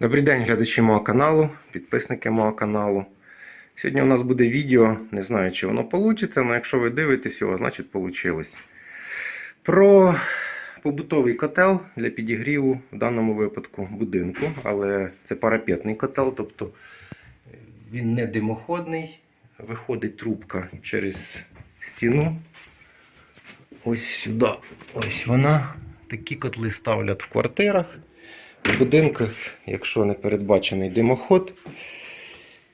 Добрий день, глядачі мого каналу, підписники мого каналу. Сьогодні у нас буде відео, не знаю, чи воно вийде, але якщо ви дивитесь його, значить вийшло. Про побутовий котел для підігріву в даному випадку будинку, але це парапетний котел, тобто він не димоходний, виходить трубка через стіну. Ось сюди. Ось вона. Такі котли ставлять в квартирах. В будинках, якщо не передбачений димоход.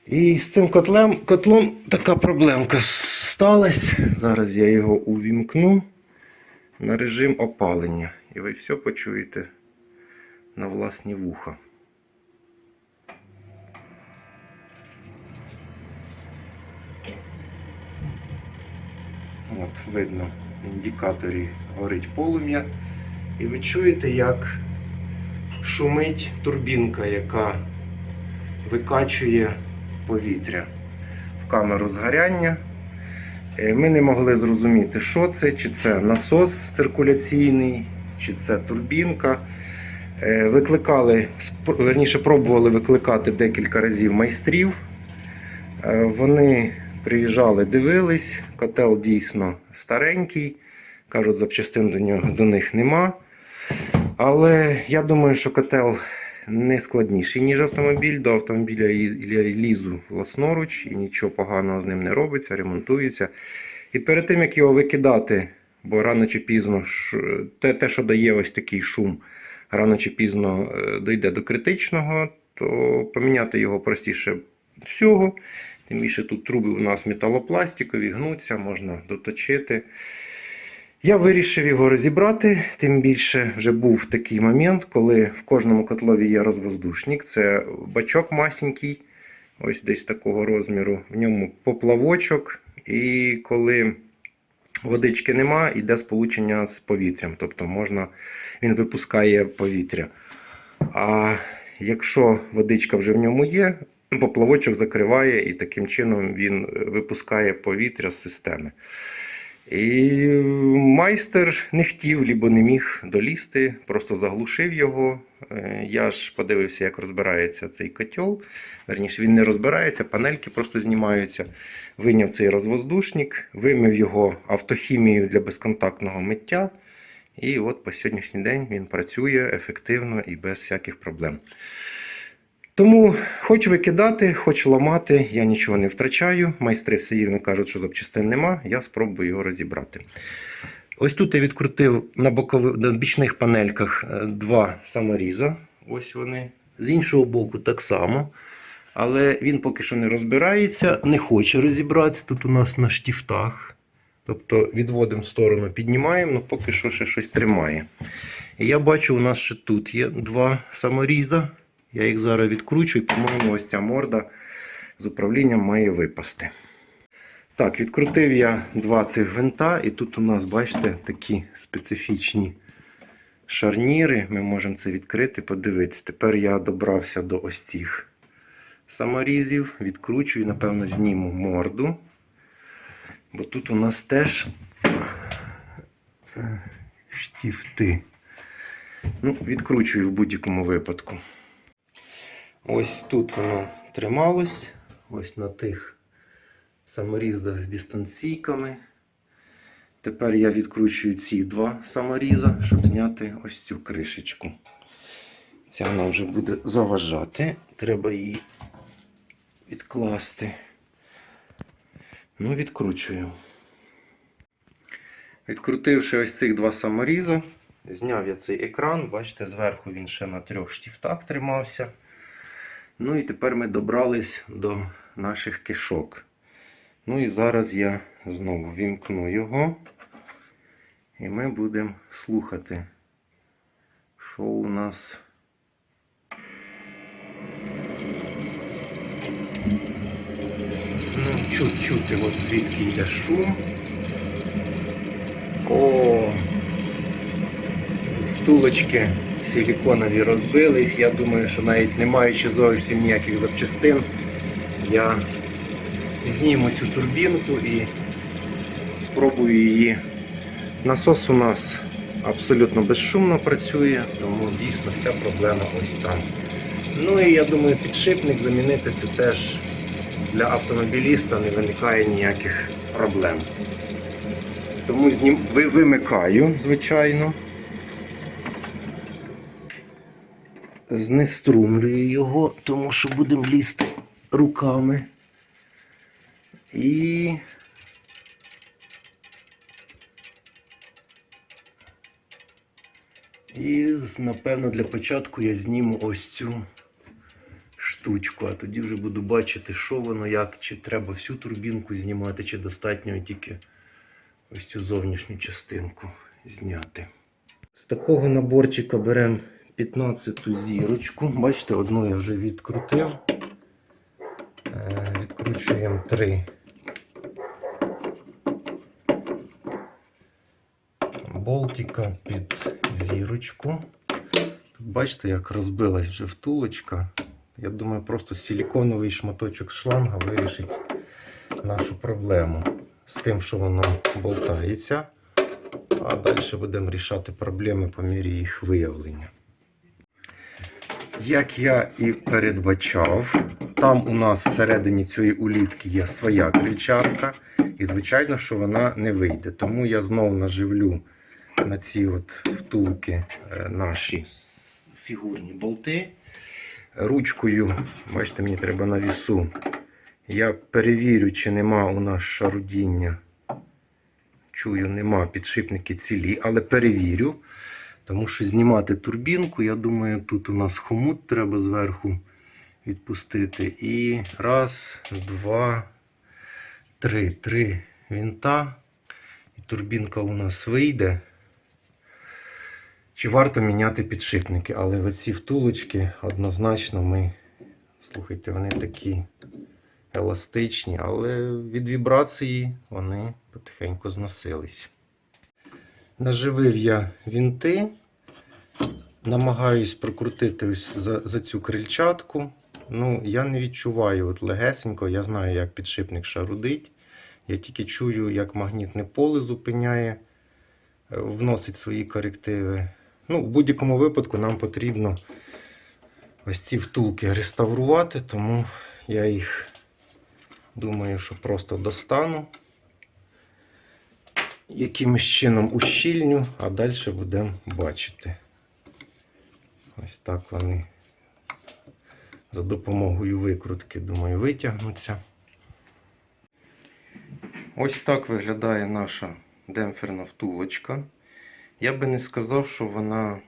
І з цим котлем, котлом така проблемка сталася. Зараз я його увімкну на режим опалення. І ви все почуєте на власні вуха. От, видно, в індикаторі горить полум'я. І ви чуєте, як шумить турбінка, яка викачує повітря в камеру згоряння. Е, Ми не могли зрозуміти, що це, чи це насос циркуляційний, чи це турбінка. Е, Викликали, верніше пробували викликати декілька разів майстрів. Е, Вони приїжджали, дивились, котел дійсно старенький. Кажуть, запчастин до, нього, до них нема. Але я думаю, що котел не складніший, ніж автомобіль. До автомобіля я лізу власноруч і нічого поганого з ним не робиться, ремонтується. І перед тим, як його викидати, бо рано чи пізно те, те що дає ось такий шум, рано чи пізно е, дійде до критичного, то поміняти його простіше всього. Тим більше тут труби у нас металопластикові, гнуться, можна доточити. Я вирішив його розібрати, тим більше вже був такий момент, коли в кожному котлові є розвоздушник. Це бачок масенький, ось десь такого розміру. В ньому поплавочок, і коли водички нема, йде сполучення з повітрям. Тобто можна, він випускає повітря. А якщо водичка вже в ньому є, поплавочок закриває і таким чином він е, випускає повітря з системи. І майстер не хотів, лібо не міг долізти, просто заглушив його. Е, Я ж подивився, як розбирається цей котел. Верніше, він не розбирається, панельки просто знімаються. Виняв цей розвоздушник, вимив його автохімією для безконтактного миття. І от по сьогоднішній день він працює ефективно і без всяких проблем. Тому хоч викидати, хоч ламати, я нічого не втрачаю. Майстри все рівно кажуть, що запчастин нема, я спробую його розібрати. Ось тут я відкрутив на, бокових, на бічних панельках е, два саморіза. Ось вони. З іншого боку так само. Але він поки що не розбирається, не хоче розібратися. Тут у нас на штифтах. Тобто відводимо в сторону, піднімаємо, але поки що ще щось тримає. І я бачу, у нас ще тут є два саморіза. Я їх зараз відкручу і, по-моєму, ось ця морда з управлінням має випасти. Так, відкрутив я два цих гвинта, і тут у нас, бачите, такі специфічні шарніри. Ми можемо це відкрити, подивитися. Тепер я добрався до ось цих саморізів, відкручую, напевно, зніму морду. Бо тут у нас теж е, штифти. Ну, відкручую в будь-якому випадку. Ось тут воно трималось, ось на тих саморізах з дистанційками. Тепер я відкручую ці два саморіза, щоб зняти ось цю кришечку. Ця вона вже буде заважати. Треба її відкласти. Ну, відкручую. Відкрутивши ось цих два саморіза, зняв я цей екран. Бачите, зверху він ще на трьох штифтах тримався. Ну і тепер ми добрались до наших кишок. Ну і зараз я знову вімкну його. І ми будемо слухати, що у нас. Ну, чуть чути, от звідки йде шум. О, втулочки силіконові розбились. Я думаю, що навіть не маючи зовсім ніяких запчастин, я зніму цю турбінку і спробую її. Насос у нас абсолютно безшумно працює, тому дійсно вся проблема ось там. Ну і я думаю, підшипник замінити це теж для автомобіліста не виникає ніяких проблем. Тому ви- вимикаю, звичайно. Знеструмлюю його, тому що будемо лізти руками. І. І напевно для початку я зніму ось цю штучку, а тоді вже буду бачити, що воно, як, чи треба всю турбінку знімати, чи достатньо тільки ось цю зовнішню частинку зняти. З такого наборчика беремо 15 зірочку. Бачите, одну я вже відкрутив. Е, Відкручуємо три. Болтика під зірочку. Бачите, як розбилась вже втулочка. Я думаю, просто силіконовий шматочок шланга вирішить нашу проблему з тим, що воно болтається. А далі будемо рішати проблеми по мірі їх виявлення. Як я і передбачав, там у нас всередині цієї улітки є своя крильчатка, і звичайно, що вона не вийде. Тому я знову наживлю на ці от втулки е, наші фігурні болти. Ручкою, бачите, мені треба на вісу. Я перевірю, чи нема у нас шарудіння. Чую, нема підшипники цілі, але перевірю. Тому що знімати турбінку, я думаю, тут у нас хомут треба зверху відпустити. І раз, два, три. Три вінта. І турбінка у нас вийде. Чи варто міняти підшипники? Але оці втулочки однозначно ми, слухайте, вони такі еластичні, але від вібрації вони потихеньку зносились. Наживив я вінти, намагаюсь прокрутити ось за, за цю крильчатку. Ну, я не відчуваю от легесенько, я знаю, як підшипник шарудить. Я тільки чую, як магнітне поле зупиняє, е, вносить свої корективи. Ну, в будь-якому випадку нам потрібно ось ці втулки реставрувати, тому я їх думаю, що просто достану. Якимось чином ущільню, а далі будемо бачити. Ось так вони за допомогою викрутки, думаю, витягнуться. Ось так виглядає наша демпферна втулочка. Я би не сказав, що вона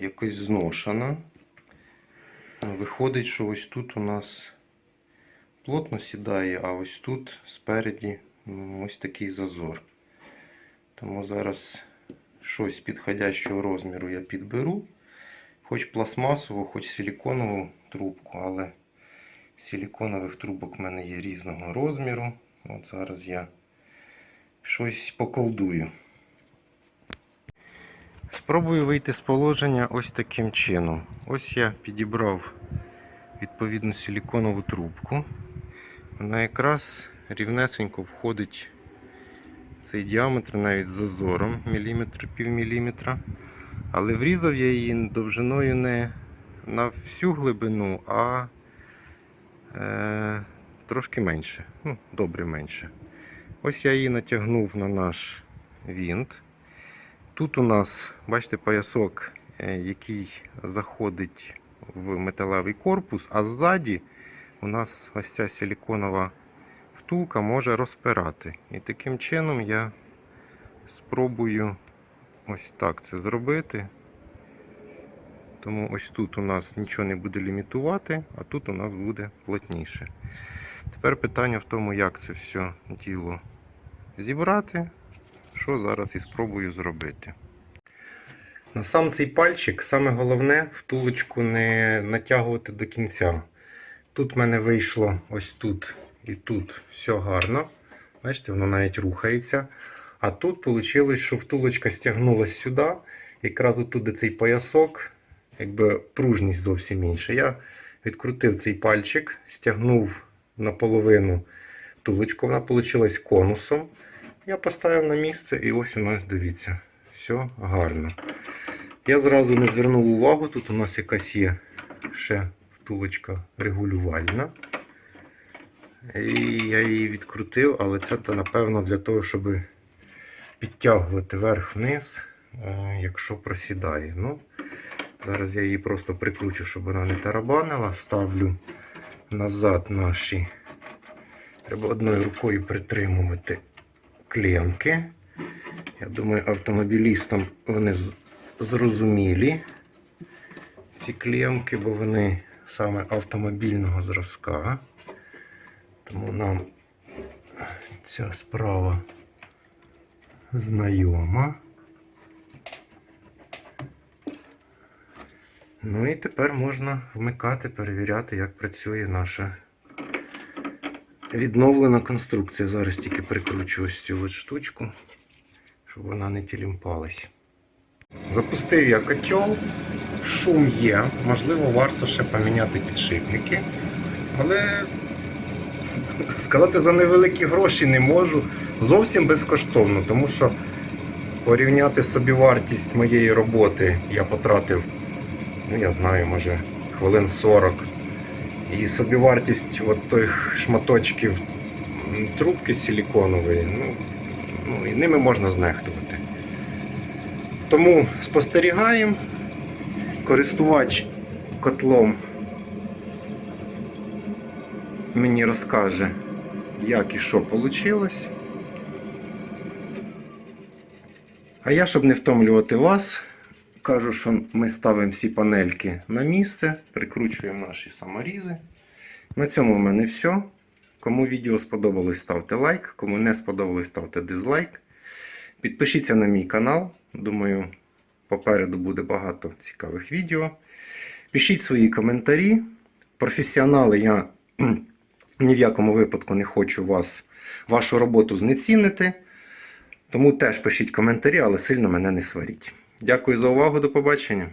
якось зношена. Виходить, що ось тут у нас плотно сідає, а ось тут спереді м, ось такий зазор. Тому зараз щось підходящого розміру я підберу. Хоч пластмасову, хоч силіконову трубку, але силіконових трубок в мене є різного розміру. От зараз я щось поколдую. Спробую вийти з положення ось таким чином. Ось я підібрав відповідну силіконову трубку. Вона якраз рівнесенько входить цей діаметр навіть з зазором міліметр пів міліметра. Але врізав я її довжиною не на всю глибину, а е, трошки менше. Ну, добре менше. Ось я її натягнув на наш вінт. Тут у нас, бачите, поясок, е, який заходить в металевий корпус, а ззаді у нас ось ця силіконова втулка може розпирати. І таким чином я спробую ось так це зробити. Тому ось тут у нас нічого не буде лімітувати, а тут у нас буде плотніше. Тепер питання в тому, як це все діло зібрати, що зараз і спробую зробити. На сам цей пальчик саме головне втулочку не натягувати до кінця. Тут в мене вийшло ось тут і тут все гарно. Бачите, воно навіть рухається. А тут вийшло, що втулочка стягнулася сюди. Якраз отут де цей поясок, якби пружність зовсім інша. Я відкрутив цей пальчик, стягнув наполовину втулочку, вона вийшла конусом. Я поставив на місце і ось у нас, дивіться, все гарно. Я зразу не звернув увагу, тут у нас якась є ще втулочка регулювальна. І я її відкрутив, але це то, напевно для того, щоб підтягувати вверх-вниз, е, якщо просідає. Ну, зараз я її просто прикручу, щоб вона не тарабанила. Ставлю назад наші. Треба одною рукою притримувати клемки. Я думаю, автомобілістам вони зрозумілі ці клемки, бо вони саме автомобільного зразка. Тому нам ця справа знайома. Ну і тепер можна вмикати, перевіряти, як працює наша відновлена конструкція. Зараз тільки прикручу ось цю от штучку, щоб вона не тілімпалась. Запустив я котел, шум є, можливо, варто ще поміняти підшипники. Але сказати за невеликі гроші не можу. Зовсім безкоштовно, тому що порівняти собі вартість моєї роботи я потратив, ну я знаю, може хвилин 40. І собівартість от тих шматочків трубки силіконової, ну, ну, і ними можна знехтувати. Тому спостерігаємо. Користувач котлом мені розкаже, як і що вийшло. А я, щоб не втомлювати вас, кажу, що ми ставимо всі панельки на місце, прикручуємо наші саморізи. На цьому в мене все. Кому відео сподобалось, ставте лайк. Кому не сподобалось, ставте дизлайк. Підпишіться на мій канал. Думаю, попереду буде багато цікавих відео. Пишіть свої коментарі. Професіонали, я ні в якому випадку не хочу вас, вашу роботу знецінити. Тому теж пишіть коментарі, але сильно мене не сваріть. Дякую за увагу, до побачення.